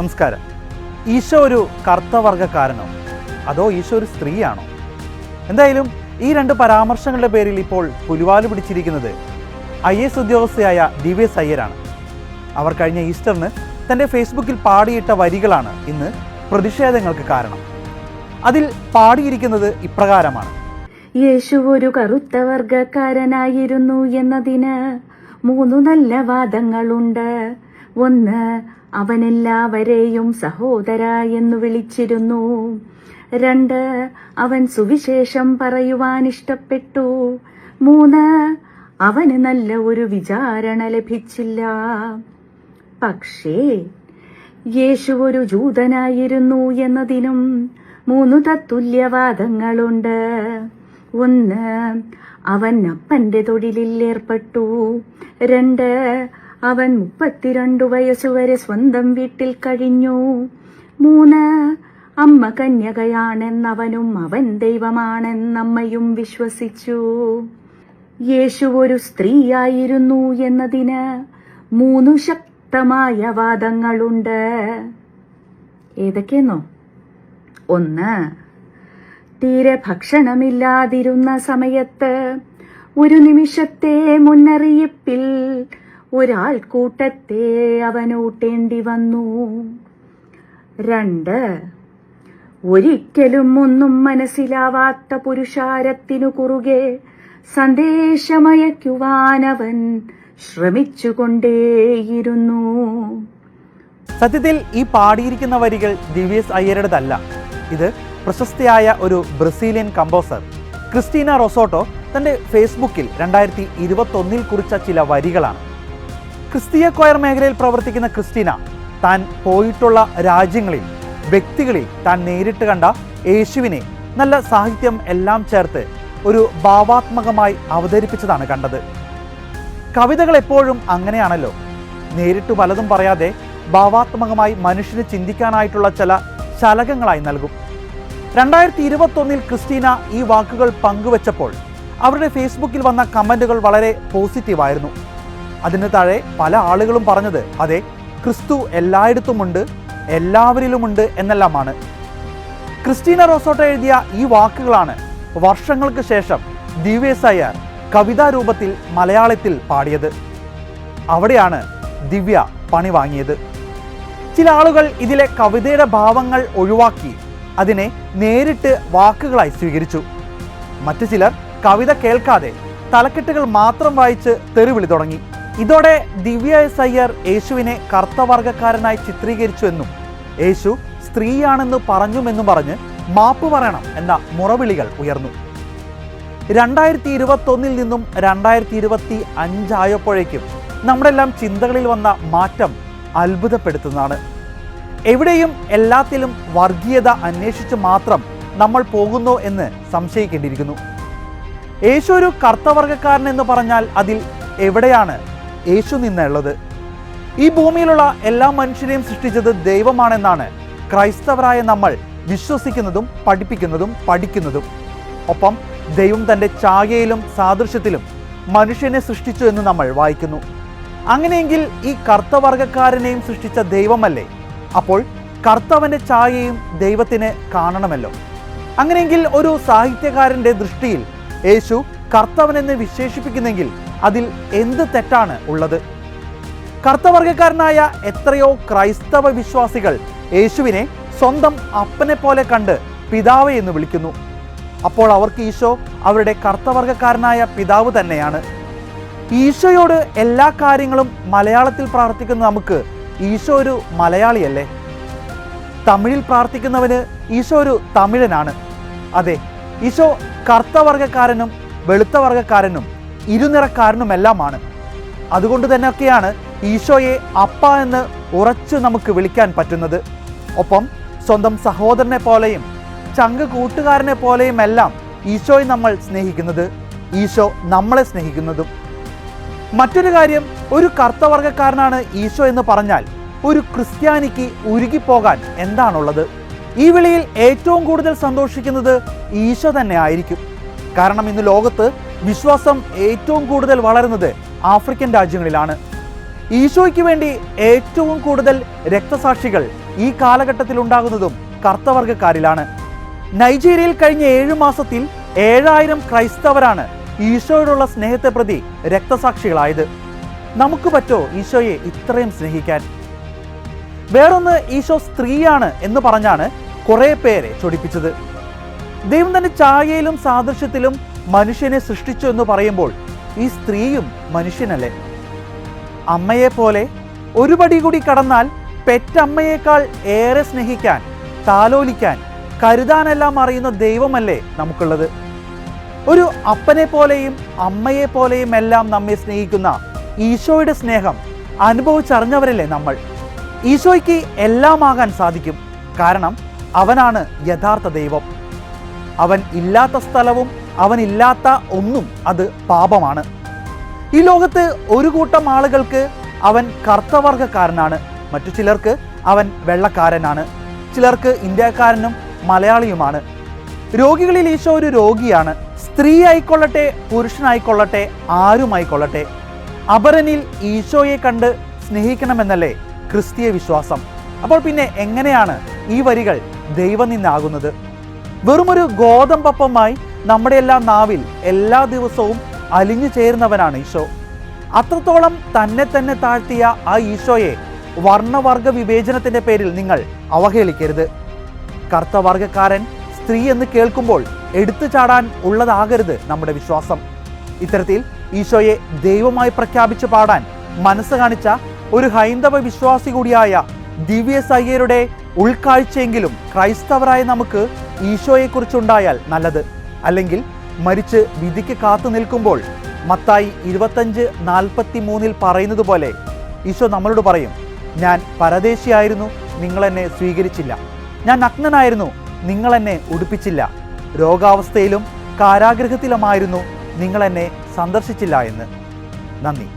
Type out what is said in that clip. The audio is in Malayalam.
നമസ്കാരം. ഈശോ ഒരു കർത്തവർഗക്കാരനോ അതോ ഈശോ ഒരു സ്ത്രീയാണോ? എന്തായാലും ഈ രണ്ട് പരാമർശങ്ങളുടെ പേരിൽ ഇപ്പോൾ പുലിവാൽ പിടിച്ചിരിക്കുന്നത് ഐ എസ് ഉദ്യോഗസ്ഥയായ ദിവ്യസ് അയ്യരാണ്. അവർ കഴിഞ്ഞ ഈസ്റ്ററിന് തന്റെ ഫേസ്ബുക്കിൽ പാടിയിട്ട വരികളാണ് ഇന്ന് പ്രതിഷേധങ്ങൾക്ക് കാരണം. അതിൽ പാടിയിരിക്കുന്നത് ഇപ്രകാരമാണ്. യേശു ഒരു കറുത്ത വർഗക്കാരനായിരുന്നു എന്നതിന് മൂന്നു നല്ല വാദങ്ങളുണ്ട്. ഒന്ന് അവനെല്ലാവരെയും സഹോദര എന്ന് വിളിച്ചിരുന്നു. രണ്ട് അവൻ സുവിശേഷം പറയുവാൻ ഇഷ്ടപ്പെട്ടു. മൂന്ന് അവന് നല്ല ഒരു വിചാരണ ലഭിച്ചില്ല. പക്ഷേ യേശു ഒരു ജൂതനായിരുന്നു എന്നതിനും മൂന്ന് തത്തുല്യവാദങ്ങളുണ്ട്. ഒന്ന് അവൻ അപ്പന്റെ തൊഴിലിൽ ഏർപ്പെട്ടു. രണ്ട് അവൻ മുപ്പത്തിരണ്ടു വയസ്സുവരെ സ്വന്തം വീട്ടിൽ കഴിഞ്ഞു. മൂന്ന് അമ്മ കന്യകയാണെന്നവനും അവൻ ദൈവമാണെന്നമ്മയും വിശ്വസിച്ചു. യേശു ഒരു സ്ത്രീയായിരുന്നു എന്നതിന് മൂന്നു ശക്തമായ വാദങ്ങളുണ്ട്. ഏതൊക്കെയെന്നോ? ഒന്ന് തീരെ ഭക്ഷണമില്ലാതിരുന്ന സമയത്ത് ഒരു നിമിഷത്തെ മുന്നറിയിപ്പിൽ ഒരാൾക്കൂട്ടത്തെ അവനൂട്ടേണ്ടി വന്നു. രണ്ട് ഒരിക്കലും ഒന്നും മനസ്സിലാവാത്ത പുരുഷാരത്തിനു കുറുകെ സന്ദേശമയക്കുവാനവൻ ശ്രമിച്ചുകൊണ്ടേയിരുന്നു. സത്യത്തിൽ ഈ പാടിയിരിക്കുന്ന വരികൾ ദിവ്യസ് അയ്യരുടേതല്ല. ഇത് പ്രശസ്തയായ ഒരു ബ്രസീലിയൻ കമ്പോസർ ക്രിസ്റ്റീന റൊസോട്ടോ തന്റെ ഫേസ്ബുക്കിൽ രണ്ടായിരത്തി ഇരുപത്തൊന്നിൽ കുറിച്ച ചില വരികളാണ്. ക്രിസ്തീയ കൊയർ മേഖലയിൽ പ്രവർത്തിക്കുന്ന ക്രിസ്റ്റീന താൻ പോയിട്ടുള്ള രാജ്യങ്ങളിൽ വ്യക്തികളിൽ താൻ നേരിട്ട് കണ്ട യേശുവിനെ നല്ല സാഹിത്യം എല്ലാം ചേർത്ത് ഒരു ഭാവാത്മകമായി അവതരിപ്പിച്ചതാണ് കണ്ടത്. കവിതകൾ എപ്പോഴും അങ്ങനെയാണല്ലോ. നേരിട്ട് പലതും പറയാതെ ഭാവാത്മകമായി മനുഷ്യന് ചിന്തിക്കാനായിട്ടുള്ള ചില ശലകങ്ങളായി നൽകും. രണ്ടായിരത്തി ഇരുപത്തൊന്നിൽ ക്രിസ്റ്റീന ഈ വാക്കുകൾ പങ്കുവച്ചപ്പോൾ അവരുടെ ഫേസ്ബുക്കിൽ വന്ന കമന്റുകൾ വളരെ പോസിറ്റീവായിരുന്നു. അതിന് താഴെ പല ആളുകളും പറഞ്ഞത് അതെ ക്രിസ്തു എല്ലായിടത്തുമുണ്ട് എല്ലാവരിലുമുണ്ട് എന്നെല്ലാമാണ്. ക്രിസ്റ്റീന റോസോട്ട എഴുതിയ ഈ വാക്കുകളാണ് വർഷങ്ങൾക്ക് ശേഷം ദിവ്യസ് കവിതാരൂപത്തിൽ രൂപത്തിൽ മലയാളത്തിൽ പാടിയത്. അവിടെയാണ് ദിവ്യ പണി വാങ്ങിയത്. ചില ആളുകൾ ഇതിലെ കവിതയുടെ ഭാവങ്ങൾ ഒഴിവാക്കി അതിനെ നേരിട്ട് വാക്കുകളായി സ്വീകരിച്ചു. മറ്റു ചിലർ കവിത കേൾക്കാതെ തലക്കെട്ടുകൾ മാത്രം വായിച്ച് തെറിവിളി തുടങ്ങി. ഇതോടെ ദിവ്യ എസ് അയ്യർ യേശുവിനെ കർത്തവർഗക്കാരനായി ചിത്രീകരിച്ചു എന്നും യേശു സ്ത്രീയാണെന്ന് പറഞ്ഞുമെന്നും പറഞ്ഞ് മാപ്പ് പറയണം എന്ന മുറവിളികൾ ഉയർന്നു. രണ്ടായിരത്തി ഇരുപത്തൊന്നിൽ നിന്നും രണ്ടായിരത്തി ഇരുപത്തി അഞ്ചായപ്പോഴേക്കും നമ്മുടെ എല്ലാം ചിന്തകളിൽ വന്ന മാറ്റം അത്ഭുതപ്പെടുത്തുന്നതാണ്. എവിടെയും എല്ലാത്തിലും വർഗീയത അന്വേഷിച്ച് മാത്രം നമ്മൾ പോകുന്നു എന്ന് സംശയിക്കേണ്ടിയിരിക്കുന്നു. യേശു ഒരു കർത്തവർഗക്കാരൻ എന്ന് പറഞ്ഞാൽ അതിൽ എവിടെയാണ് യേശു നിന്നുള്ളത്. ഈ ഭൂമിയിലുള്ള എല്ലാ മനുഷ്യരെയും സൃഷ്ടിച്ചത് ദൈവമാണെന്നാണ് ക്രൈസ്തവരായ നമ്മൾ വിശ്വസിക്കുന്നതും പഠിപ്പിക്കുന്നതും പഠിക്കുന്നതും. ഒപ്പം ദൈവം തന്റെ ചായയിലും സാദൃശ്യത്തിലും മനുഷ്യനെ സൃഷ്ടിച്ചു എന്ന് നമ്മൾ വായിക്കുന്നു. അങ്ങനെയെങ്കിൽ ഈ കർത്തവർഗക്കാരനെയും സൃഷ്ടിച്ച ദൈവമല്ലേ? അപ്പോൾ കർത്തവന്റെ ചായയും ദൈവത്തിന് കാണണമല്ലോ. അങ്ങനെയെങ്കിൽ ഒരു സാഹിത്യകാരന്റെ ദൃഷ്ടിയിൽ യേശു കർത്തവനെന്ന് വിശേഷിപ്പിക്കുന്നെങ്കിൽ അതിൽ എന്ത് തെറ്റാണ് ഉള്ളത്? കർത്തവർഗക്കാരനായ എത്രയോ ക്രൈസ്തവ വിശ്വാസികൾ യേശുവിനെ സ്വന്തം അപ്പനെ പോലെ കണ്ട് പിതാവ് എന്ന് വിളിക്കുന്നു. അപ്പോൾ അവർക്ക് ഈശോ അവരുടെ കർത്തവർഗക്കാരനായ പിതാവ് തന്നെയാണ്. ഈശോയോട് എല്ലാ കാര്യങ്ങളും മലയാളത്തിൽ പ്രാർത്ഥിക്കുന്ന നമുക്ക് ഈശോ ഒരു മലയാളിയല്ലേ? തമിഴിൽ പ്രാർത്ഥിക്കുന്നവന് ഈശോ ഒരു തമിഴനാണ്. അതെ ഈശോ കർത്തവർഗക്കാരനും വെളുത്ത വർഗക്കാരനും ഇരുനിറക്കാരനുമെല്ലാമാണ്. അതുകൊണ്ട് തന്നെയൊക്കെയാണ് ഈശോയെ അപ്പ എന്ന് ഉറച്ചു നമുക്ക് വിളിക്കാൻ പറ്റുന്നത്. ഒപ്പം സ്വന്തം സഹോദരനെ പോലെയും ചങ്ക് കൂട്ടുകാരനെ പോലെയും എല്ലാം ഈശോയെ നമ്മൾ സ്നേഹിക്കുന്നത് ഈശോ നമ്മളെ സ്നേഹിക്കുന്നതും. മറ്റൊരു കാര്യം ഒരു കർത്തവർഗക്കാരനാണ് ഈശോ എന്ന് പറഞ്ഞാൽ ഒരു ക്രിസ്ത്യാനിക്ക് ഉരുകിപ്പോകാൻ എന്താണുള്ളത്? ഈ വിളിയിൽ ഏറ്റവും കൂടുതൽ സന്തോഷിക്കുന്നത് ഈശോ തന്നെ ആയിരിക്കും. കാരണം ഇന്ന് ലോകത്ത് വിശ്വാസം ഏറ്റവും കൂടുതൽ വളരുന്നത് ആഫ്രിക്കൻ രാജ്യങ്ങളിലാണ്. ഈശോയ്ക്ക് വേണ്ടി ഏറ്റവും കൂടുതൽ രക്തസാക്ഷികൾ ഈ കാലഘട്ടത്തിൽ ഉണ്ടാകുന്നതും കർത്തവർഗക്കാരിലാണ് നൈജീരിയയിൽ കഴിഞ്ഞ ഏഴു മാസത്തിൽ ഏഴായിരം ക്രൈസ്തവരാണ് ഈശോയോടുള്ള സ്നേഹത്തെ പ്രതി രക്തസാക്ഷികളായത്. നമുക്ക് പറ്റോ ഈശോയെ ഇത്രയും സ്നേഹിക്കാൻ? വേറൊന്ന് ഈശോ സ്ത്രീയാണ് എന്ന് പറഞ്ഞാണ് കുറെ പേരെ ചൊടിപ്പിച്ചത്. ദൈവം തന്റെ ചായയിലും സാദൃശ്യത്തിലും മനുഷ്യനെ സൃഷ്ടിച്ചു എന്ന് പറയുമ്പോൾ ഈ സ്ത്രീയും മനുഷ്യനല്ലേ? അമ്മയെ പോലെ ഒരുപടി കൂടി കടന്നാൽ പെറ്റമ്മയേക്കാൾ ഏറെ സ്നേഹിക്കാൻ താലോലിക്കാൻ കരുതാനെല്ലാം അറിയുന്ന ദൈവമല്ലേ നമുക്കുള്ളത്? ഒരു അപ്പനെ പോലെയും അമ്മയെ പോലെയും എല്ലാം നമ്മെ സ്നേഹിക്കുന്ന ഈശോയുടെ സ്നേഹം അനുഭവിച്ചറിഞ്ഞവരല്ലേ നമ്മൾ? ഈശോയ്ക്ക് എല്ലാമാകാൻ സാധിക്കും. കാരണം അവനാണ് യഥാർത്ഥ ദൈവം. അവൻ ഇല്ലാത്ത സ്ഥലവും അവനില്ലാത്ത ഒന്നും അത് പാപമാണ്. ഈ ലോകത്ത് ഒരു കൂട്ടം ആളുകൾക്ക് അവൻ കർത്തവർഗക്കാരനാണ് മറ്റു ചിലർക്ക് അവൻ വെള്ളക്കാരനാണ്. ചിലർക്ക് ഇന്ത്യക്കാരനും മലയാളിയുമാണ്. രോഗികളിൽ ഈശോ ഒരു രോഗിയാണ്. സ്ത്രീ ആയിക്കൊള്ളട്ടെ പുരുഷനായിക്കൊള്ളട്ടെ ആരുമായിക്കൊള്ളട്ടെ. അപരനിൽ ഈശോയെ കണ്ട് സ്നേഹിക്കണമെന്നല്ലേ ക്രിസ്തീയ വിശ്വാസം. അപ്പോൾ പിന്നെ എങ്ങനെയാണ് ഈ വരികൾ ദൈവം നിന്നാകുന്നത് വെറുമൊരു ഗോതമ്പപ്പമായി നമ്മുടെ എല്ലാ നാവിൽ എല്ലാ ദിവസവും അലിഞ്ഞു ചേരുന്നവനാണ് ഈശോ. അത്രത്തോളം തന്നെ തന്നെ താഴ്ത്തിയ ആ ഈശോയെ വർണവർഗ വിവേചനത്തിന്റെ പേരിൽ നിങ്ങൾ അവഹേളിക്കരുത്. കർത്തവർഗക്കാരൻ സ്ത്രീ എന്ന് കേൾക്കുമ്പോൾ എടുത്തു ചാടാൻ ഉള്ളതാകരുത് നമ്മുടെ വിശ്വാസം. ഇത്തരത്തിൽ ഈശോയെ ദൈവമായി പ്രഖ്യാപിച്ച് പാടാൻ മനസ്സ് കാണിച്ച ഒരു ഹൈന്ദവ വിശ്വാസി കൂടിയായ ദിവ്യ സയ്യരുടെ ഉൾക്കാഴ്ചയെങ്കിലും ക്രൈസ്തവരായ നമുക്ക് ഈശോയെക്കുറിച്ചുണ്ടായാൽ നല്ലത്. അല്ലെങ്കിൽ മരിച്ച് വിധിക്ക് കാത്തു നിൽക്കുമ്പോൾ മത്തായി ഇരുപത്തഞ്ച് നാൽപ്പത്തി മൂന്നിൽ പറയുന്നത് പോലെ ഈശോ നമ്മളോട് പറയും ഞാൻ പരദേശിയായിരുന്നു നിങ്ങൾ എന്നെ സ്വീകരിച്ചില്ല. ഞാൻ നഗ്നനായിരുന്നു നിങ്ങൾ എന്നെ ഉടുപ്പിച്ചില്ല. രോഗാവസ്ഥയിലും കാരാഗ്രഹത്തിലുമായിരുന്നു നിങ്ങൾ എന്നെ സന്ദർശിച്ചില്ല എന്ന്. നന്ദി.